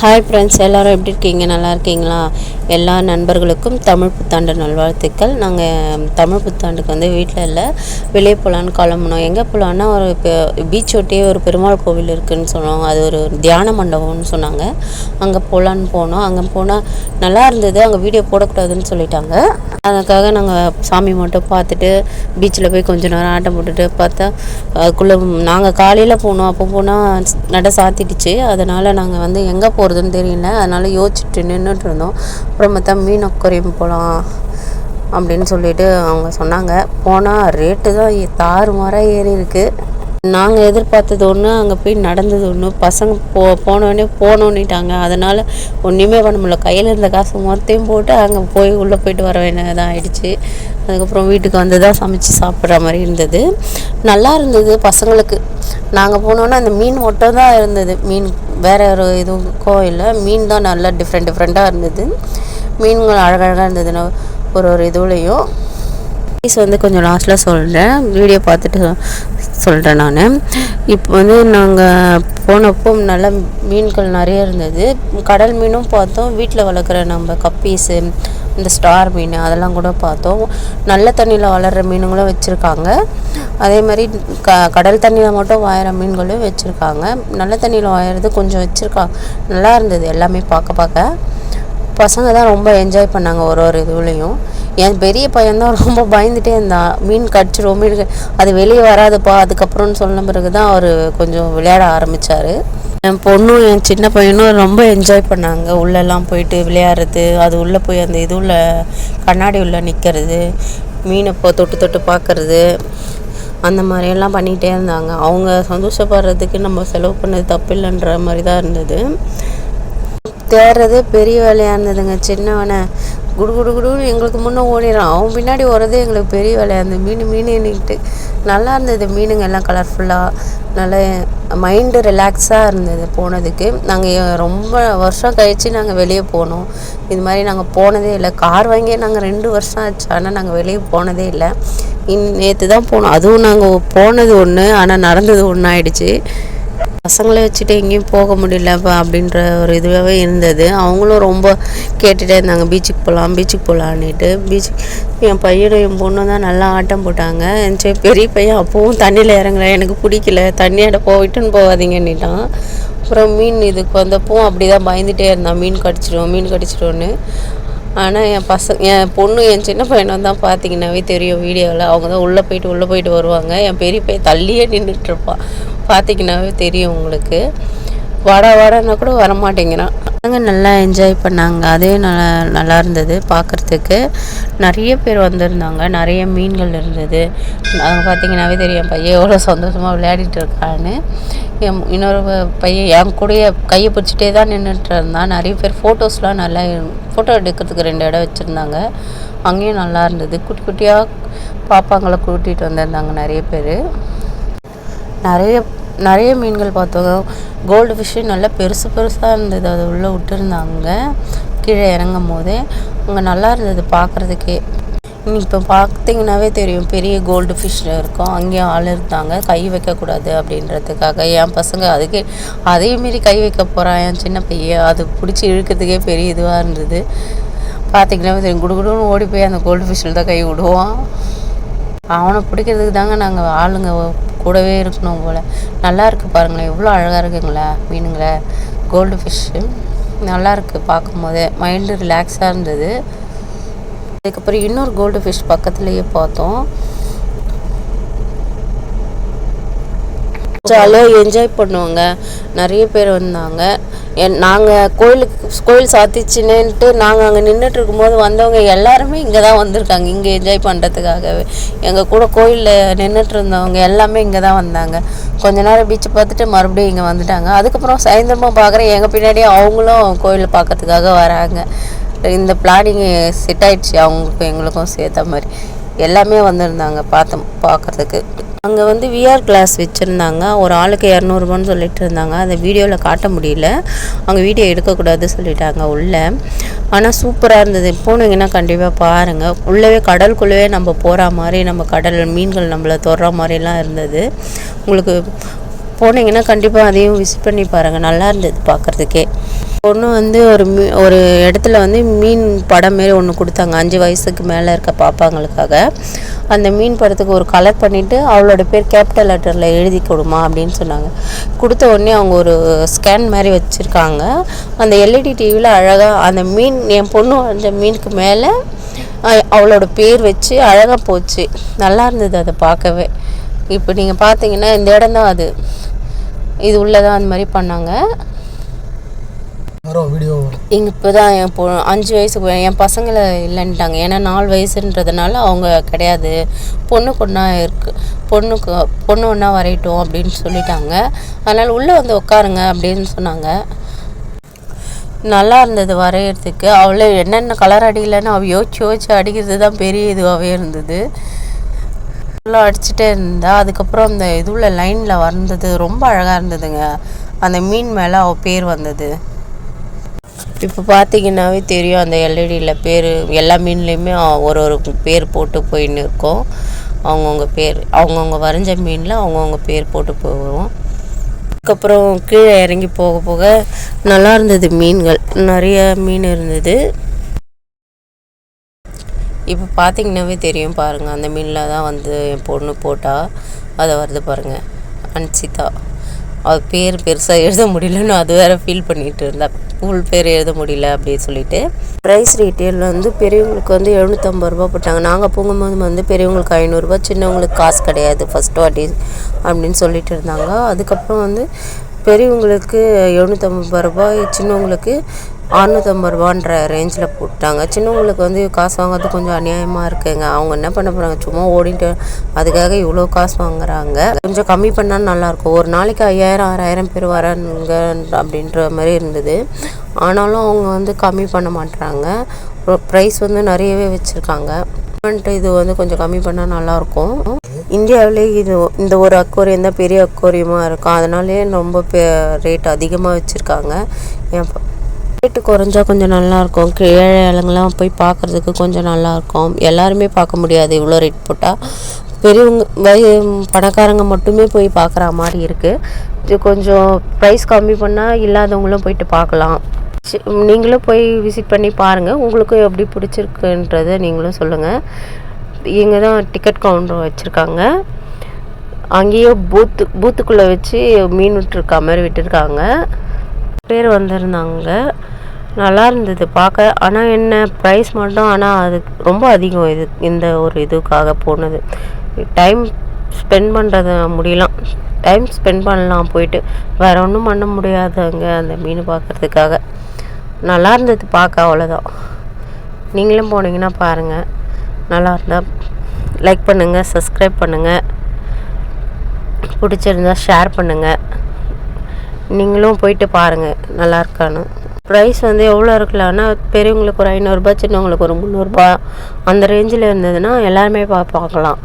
Hi friends எல்லோரும் எப்படி இருக்கீங்க? நல்லா இருக்கீங்களா? எல்லா நண்பர்களுக்கும் தமிழ் புத்தாண்டு நல்வாழ்த்துக்கள். நாங்கள் தமிழ் புத்தாண்டுக்கு வந்து வீட்டில் இல்லை வெளியே போகலான்னு கிளம்புனோம் எங்கே போகலான்னா ஒரு பீச் ஒட்டியே ஒரு பெருமாள் கோவில் இருக்குதுன்னு சொன்னாங்க அது ஒரு தியான மண்டபம்னு சொன்னாங்க. அங்கே போகலான்னு போனோம். அங்கே போனால் நல்லா இருந்தது. அங்கே வீடியோ போடக்கூடாதுன்னு சொல்லிட்டாங்க. அதுக்காக நாங்கள் சாமி மட்டும் பார்த்துட்டு பீச்சில் போய் கொஞ்ச நேரம் ஆட்டம் போட்டுட்டு பார்த்தா அதுக்குள்ளே நாங்கள் காலையில் போனோம். அப்போ போனால் நட சாத்திடுச்சு. அதனால் நாங்கள் வந்து எங்கே போகிறோம் போகிறதுன்னு தெரியல. அதனால் யோசிச்சுட்டு நின்றுட்டு இருந்தோம். அப்புறம் பார்த்தா மீன் அக்குரியம் போகலாம் அப்படின்னு சொல்லிட்டு அவங்க சொன்னாங்க. போனால் ரேட்டு தான் தாறுமாறாக ஏறி இருக்குது நாங்கள் எதிர்பார்த்தது ஒன்று அங்கே போய் நடந்தது ஒன்று பசங்க போ போனோடனே போனோன்னிட்டாங்க. அதனால் ஒன்றுமே பண்ண முடியல. கையில் இருந்த காசு மொத்தையும் போட்டு அங்கே போய் உள்ளே போயிட்டு வர வேண்டியதாக ஆயிடுச்சு. அதுக்கப்புறம் வீட்டுக்கு வந்து தான் சமைச்சு சாப்பிட்ற மாதிரி இருந்தது. நல்லா இருந்தது பசங்களுக்கு. நாங்கள் போனோன்னே அந்த மீன் மட்டும் தான் இருந்தது. மீன் வேறு ஒரு இதுக்கும் இல்லை மீன் தான் நல்லா டிஃப்ரெண்ட் டிஃப்ரெண்ட்டாக இருந்தது. மீன்கள் அழகழகாக இருந்ததுன்னா ஒரு ஒரு இதுலேயும் ப்ரைஸ் வந்து கொஞ்சம் லாஸ்ட்டில் சொல்கிறேன் வீடியோ பார்த்துட்டு சொல்கிறேன் நான். இப்போ வந்து நாங்கள் போனப்போ நல்ல மீன்கள் நிறைய இருந்தது. கடல் மீனும் பார்த்தோம். வீட்டில் வளர்க்குற நம்ம கப்பீஸு இந்த ஸ்டார் மீன் அதெல்லாம் கூட பார்த்தோம். நல்ல தண்ணியில் வளர்கிற மீனுங்களும் வச்சுருக்காங்க. அதே மாதிரி க கடல் தண்ணியில் மட்டும் வாயிற மீன்களும் வச்சுருக்காங்க. நல்ல தண்ணியில் வாயிறது கொஞ்சம் வச்சுருக்காங்க நல்லா இருந்தது எல்லாமே பார்க்க பார்க்க. பசங்க தான் ரொம்ப என்ஜாய் பண்ணாங்க ஒரு ஒரு இதுலேயும். என் பெரிய பையன் தான் ரொம்ப பயந்துட்டே இருந்தான். மீன் கடிச்சிரும் மீன் அது வெளியே வராதுப்பா அதுக்கப்புறம்னு சொன்ன பிறகு தான் அவர் கொஞ்சம் விளையாட ஆரம்பித்தார் என் பொண்ணும் என் சின்ன பையனும் ரொம்ப என்ஜாய் பண்ணாங்க. உள்ளெல்லாம் போயிட்டு விளையாடுறது அது உள்ளே போய் அந்த இது உள்ள கண்ணாடி உள்ளே நிற்கிறது மீனை இப்போ தொட்டு தொட்டு பார்க்கறது அந்த மாதிரியெல்லாம் பண்ணிகிட்டே இருந்தாங்க. அவங்க சந்தோஷப்படுறதுக்கு நம்ம செலவு பண்ணது தப்பில்லைன்ற மாதிரி தான் இருந்தது. தேர்றதே பெரிய வேலையாக இருந்ததுங்க. சின்னவனை குடு குடு குடுன்னு எங்களுக்கு முன்னே ஓடிடுறான். அவன் பின்னாடி ஓடுறதே எங்களுக்கு பெரிய வேலையாக இருந்தது மீன் மீன் எண்ணிக்கிட்டு நல்லா இருந்தது. மீனுங்க எல்லாம் கலர்ஃபுல்லாக நல்ல மைண்டு ரிலாக்ஸாக இருந்தது போனதுக்கு. நாங்கள் ரொம்ப வருஷம் கழித்து நாங்கள் வெளியே போனோம். இது மாதிரி நாங்கள் போனதே இல்லை. கார் வாங்கியே நாங்கள் ரெண்டு வருஷம் ஆச்சு. ஆனால் நாங்கள் வெளியே போனதே இல்லை. இன் நேற்று தான் போனோம். அதுவும் நாங்கள் போனது ஒன்று ஆனால் நடந்தது ஒன்று ஆயிடுச்சு பசங்களை வச்சுட்டு எங்கேயும் போக முடியலப்பா அப்படின்ற ஒரு இதுவாகவே இருந்தது. அவங்களும் ரொம்ப கேட்டுகிட்டே இருந்தாங்க பீச்சுக்கு போகலாம் பீச்சுக்கு போகலான்னுட்டு பீச் என் பையனும் என் பொண்ணும் தான் நல்லா ஆட்டம் போட்டாங்க. என் பெரிய பையன் அப்போவும் தண்ணியில் இறங்கல எனக்கு பிடிக்கல. தண்ணியாட போயிட்டுன்னு போகாதீங்கன்னுட்டான். அப்புறம் மீன் இதுக்கு வந்தப்போ அப்படி தான் பயந்துட்டே இருந்தான். மீன் கடிச்சிடும் மீன் கடிச்சிடும்னு ஆனால் என் பசங்க என் பொண்ணு என் சின்ன பையனை தான் பார்த்தீங்கன்னாவே தெரியும் வீடியோவில் அவங்க தான் உள்ளே போயிட்டு உள்ளே போயிட்டு வருவாங்க. என் பெரிய பையன் தள்ளியே நின்றுட்டுருப்பான் பார்த்தீங்கன்னாவே தெரியும் உங்களுக்கு. வாடா வாடான்னா கூட வரமாட்டேங்கிறான் அவங்க நல்லா என்ஜாய் பண்ணாங்க. அதே நல்லா நல்லா இருந்தது பார்க்குறதுக்கு நிறைய பேர் வந்திருந்தாங்க. நிறைய மீன்கள் இருந்தது. நாங்கள் பார்த்தீங்கன்னாவே தெரியும் என் பையன் எவ்வளோ சந்தோஷமாக விளையாடிட்டு இருக்கான்னு. என் இன்னொரு பையன் என் கூடயே கையை பிடிச்சிட்டே தான் நின்றுட்டு இருந்தான். நிறைய பேர் ஃபோட்டோஸ்லாம் நல்லா ஃபோட்டோ எடுக்கிறதுக்கு ரெண்டு இடம் வச்சுருந்தாங்க. அங்கேயும் நல்லா இருந்தது. குட்டி குட்டியாக பாப்பாங்களை கூட்டிகிட்டு வந்திருந்தாங்க நிறைய பேர். நிறைய நிறைய மீன்கள் பார்த்தோங்க. கோல்டு ஃபிஷ்ஷு நல்லா பெருசு பெருசாக இருந்தது. அது உள்ளே விட்டுருந்தாங்க கீழே இறங்கும் போதே அங்கே நல்லா இருந்தது பார்க்குறதுக்கே. இப்போ பார்த்தீங்கன்னாவே தெரியும். பெரிய கோல்டு ஃபிஷ் இருக்கும். அங்கேயும் ஆள் இருந்தாங்க. கை வைக்கக்கூடாது அப்படின்றதுக்காக. என் பசங்க அதுக்கு அதே மாரி கை வைக்க போகிறான் என் சின்ன பையன் அது பிடிச்சி இழுக்கிறதுக்கே பெரிய இதுவாக இருந்தது. பார்த்தீங்கன்னாவே தெரியும். குடுகுடுன்னு ஓடி போய் அந்த கோல்டு ஃபிஷ்ஷில் தான் கை விடுவான். அவனை பிடிக்கிறதுக்கு தாங்க நாங்கள் ஆளுங்க கூடவே இருக்கணும் போல். நல்லா இருக்குது பாருங்களேன். எவ்வளோ அழகாக இருக்குங்களா மீனுங்களே. கோல்டு ஃபிஷ்ஷு நல்லா இருக்குது பார்க்கும்போதே. மைண்டு ரிலாக்ஸாக இருந்தது. அதுக்கப்புறம் இன்னொரு கோல்டு ஃபிஷ் பக்கத்துலேயே பார்த்தோம். ஜாலியாக என்ஜாய் பண்ணுவாங்க. நிறைய பேர் வந்தாங்க. என் நாங்கள் கோயிலுக்கு கோயில் சாத்திச்சுனேன்ட்டு நாங்கள் அங்கே நின்றுட்டு இருக்கும்போது வந்தவங்க எல்லாருமே இங்கே தான் வந்திருக்காங்க. இங்கே என்ஜாய் பண்ணுறதுக்காகவே எங்கள் கூட கோயிலில் நின்றுட்டு இருந்தவங்க எல்லாமே இங்கே தான் வந்தாங்க. கொஞ்ச நேரம் பீச்சை பார்த்துட்டு மறுபடியும் இங்கே வந்துட்டாங்க. அதுக்கப்புறம் சாயந்தரமாக பார்க்குறேன் எங்கள் பின்னாடியே அவங்களும் கோயிலை பார்க்கறதுக்காக வராங்க. இந்த பிளானிங் செட் ஆயிடுச்சு. அவங்களுக்கும் எங்களுக்கும் சேர்த்த மாதிரி. எல்லாமே வந்திருந்தாங்க பார்த்தோம் பார்க்குறதுக்கு. அங்கே வந்து விஆர் கிளாஸ் வச்சுருந்தாங்க. ஒரு ஆளுக்கு இரநூறுபான்னு சொல்லிட்டு இருந்தாங்க. அந்த வீடியோவில் காட்ட முடியல. அவங்க வீடியோ எடுக்கக்கூடாது சொல்லிட்டாங்க உள்ளே. ஆனால் சூப்பராக இருந்தது. போனீங்கன்னா கண்டிப்பாக பாருங்கள் உள்ளவே கடலுக்குள்ளவே நம்ம போகிற மாதிரி நம்ம கடல் மீன்கள் நம்மளை தொடுற மாதிரிலாம் இருந்தது. உங்களுக்கு போனீங்கன்னா கண்டிப்பாக அதையும் விசிட் பண்ணி பாருங்கள் நல்லா இருந்தது பார்க்குறதுக்கே பொண்ணு வந்து ஒரு மீ ஒரு இடத்துல வந்து மீன் படம் மாரி ஒன்று கொடுத்தாங்க. அஞ்சு வயசுக்கு மேலே இருக்க பாப்பாங்களுக்காக. அந்த மீன் படத்துக்கு ஒரு கலர் பண்ணிவிட்டு அவளோட பேர் கேபிட்டல் லெட்டரில் எழுதி கொடுமா அப்படின்னு சொன்னாங்க. கொடுத்த உடனே அவங்க ஒரு ஸ்கேன் மாதிரி வச்சுருக்காங்க. அந்த எல்இடி டிவியில் அழகாக அந்த மீன் என் பொண்ணு அந்த மீனுக்கு மேலே அவளோட பேர் வச்சு அழகாக போச்சு. நல்லா இருந்தது அதை பார்க்கவே. இப்போ நீங்கள் பார்த்தீங்கன்னா இந்த இடம் தான் அது. இது உள்ளதான் அந்த மாதிரி பண்ணாங்க. இங்கே இப்போ தான் என் பொ அஞ்சு வயசு பையன் என் பசங்களை இல்லைன்ட்டாங்க. ஏன்னா நாலு வயசுன்றதுனால அவங்க கிடையாது. பொண்ணுக்கு ஒன்றா இருக்கு பொண்ணுக்கு பொண்ணு ஒன்றா வரையட்டும் அப்படின்னு சொல்லிட்டாங்க. அதனால் உள்ளே வந்து உட்காருங்க அப்படின்னு சொன்னாங்க. நல்லா இருந்தது வரையறதுக்கு. அவளே என்னென்ன கலர் அடிக்கலைன்னு அவள் யோசிச்சு யோசிச்சு அடிக்கிறது தான் பெரிய இதுவாகவே இருந்தது. ஃபுல்லாக அடிச்சுட்டே இருந்தா அதுக்கப்புறம் அந்த இதுல லைனில் வந்தது ரொம்ப அழகாக இருந்ததுங்க. அந்த மீன் மேலே அவள் பேர் வந்தது. இப்போ பார்த்தீங்கன்னாவே தெரியும் அந்த எல்இடியில் பேர் எல்லா மீன்லேயுமே ஒரு ஒரு பேர் போட்டு போயின்னு இருக்கோம். அவங்கவுங்க பேர் அவங்கவுங்க வரைஞ்ச மீனில் அவங்கவுங்க பேர் போட்டு போவோம். அதுக்கப்புறம் கீழே இறங்கி போக போக நல்லா இருந்தது மீன்கள். நிறைய மீன் இருந்தது. இப்போ பார்த்தீங்கன்னாவே தெரியும் பாருங்கள் அந்த மீனில் தான் வந்து என் பொண்ணு போட்டால் அதை வருது பாருங்கள் அன்சிதா. அது பேர் பெருசாக எழுத முடியலன்னு அது வேற ஃபீல் பண்ணிட்டு இருந்தேன் ஃபுல் பேர் எழுத முடியல அப்படின்னு சொல்லிட்டு ப்ரைஸ் ரீட்டெயில் வந்து பெரியவங்களுக்கு வந்து எழுநூற்றம்பது ரூபா போட்டாங்க. நாங்கள் போகும்போது வந்து பெரியவங்களுக்கு ஐநூறுரூபா சின்னவங்களுக்கு காசு கிடையாது ஃபஸ்ட் வாட்டி அப்படின்னு சொல்லிட்டு இருந்தாங்க. அதுக்கப்புறம் வந்து பெரியவங்களுக்கு எழுநூற்றம்பது ரூபாய் சின்னவங்களுக்கு அறநூற்றம்பது ரூபான்ற ரேஞ்சில் போட்டாங்க. சின்னவங்களுக்கு வந்து காசு வாங்குறது கொஞ்சம் அநியாயமாக இருக்குங்க. அவங்க என்ன பண்ண போகிறாங்க சும்மா ஓடிட்டு அதுக்காக இவ்வளோ காசு வாங்குறாங்க. கொஞ்சம் கம்மி பண்ணால் நல்லாயிருக்கும். ஒரு நாளைக்கு ஐயாயிரம் ஆறாயிரம் பேர் வராங்க அப்படின்ற மாதிரி இருந்தது. ஆனாலும் அவங்க வந்து கம்மி பண்ண மாட்டாங்க ப்ரைஸ் வந்து நிறையவே வச்சுருக்காங்க. இது வந்து கொஞ்சம் கம்மி பண்ணால் நல்லாயிருக்கும். இந்தியாவிலே இது இந்த ஒரு அக்வாரியம் தான் பெரிய அக்வாரியமாக இருக்கும். அதனாலே ரொம்ப ரேட் அதிகமாக வச்சுருக்காங்க. என் ரேட்டு குறைஞ்சா கொஞ்சம் நல்லாயிருக்கும். கீழே இலங்கெல்லாம் போய் பார்க்குறதுக்கு கொஞ்சம் நல்லாயிருக்கும். எல்லாருமே பார்க்க முடியாது இவ்வளோ ரேட் போட்டால் பெரியவங்க வய பணக்காரங்க மட்டுமே போய் பார்க்குற மாதிரி இருக்குது இது கொஞ்சம் ப்ரைஸ் கம்மி பண்ணால் இல்லாதவங்களும் போயிட்டு பார்க்கலாம். நீங்களும் போய் விசிட் பண்ணி பாருங்கள் உங்களுக்கும் எப்படி பிடிச்சிருக்குன்றதை நீங்களும் சொல்லுங்கள் இங்கே தான் டிக்கெட் கவுண்டர் வச்சுருக்காங்க. அங்கேயே பூத்து பூத்துக்குள்ளே வச்சு மீன் விட்டுருக்க மாதிரி விட்டுருக்காங்க. பேர் வந்திருந்தாங்க. நல்லா இருந்தது பார்க்க. ஆனால் என்ன ப்ரைஸ் மட்டும் ஆனால் அது ரொம்ப அதிகம் இது இந்த ஒரு இதுக்காக போனது. டைம் ஸ்பெண்ட் பண்ணுறது முடியலாம் டைம் ஸ்பெண்ட் பண்ணலாம் போயிட்டு. வேற ஒன்றும் பண்ண முடியாதுங்க அந்த மீன் பார்க்கறதுக்காக நல்லா இருந்தது பார்க்க அவ்வளோதான் நீங்களும் போனீங்கன்னா பாருங்கள் நல்லா இருந்தால் லைக் பண்ணுங்கள் சப்ஸ்கிரைப் பண்ணுங்கள் பிடிச்சிருந்தா ஷேர் பண்ணுங்கள் நீங்களும் போயிட்டு பாருங்கள் நல்லா இருக்கான்னு ப்ரைஸ் வந்து எவ்வளோ இருக்கலாம்னா பெரியவங்களுக்கு ஒரு ஐநூறுரூபா சின்னவங்களுக்கு ஒரு முந்நூறுரூபா அந்த ரேஞ்சில் இருந்ததுன்னா எல்லாருமே பா பார்க்கலாம்.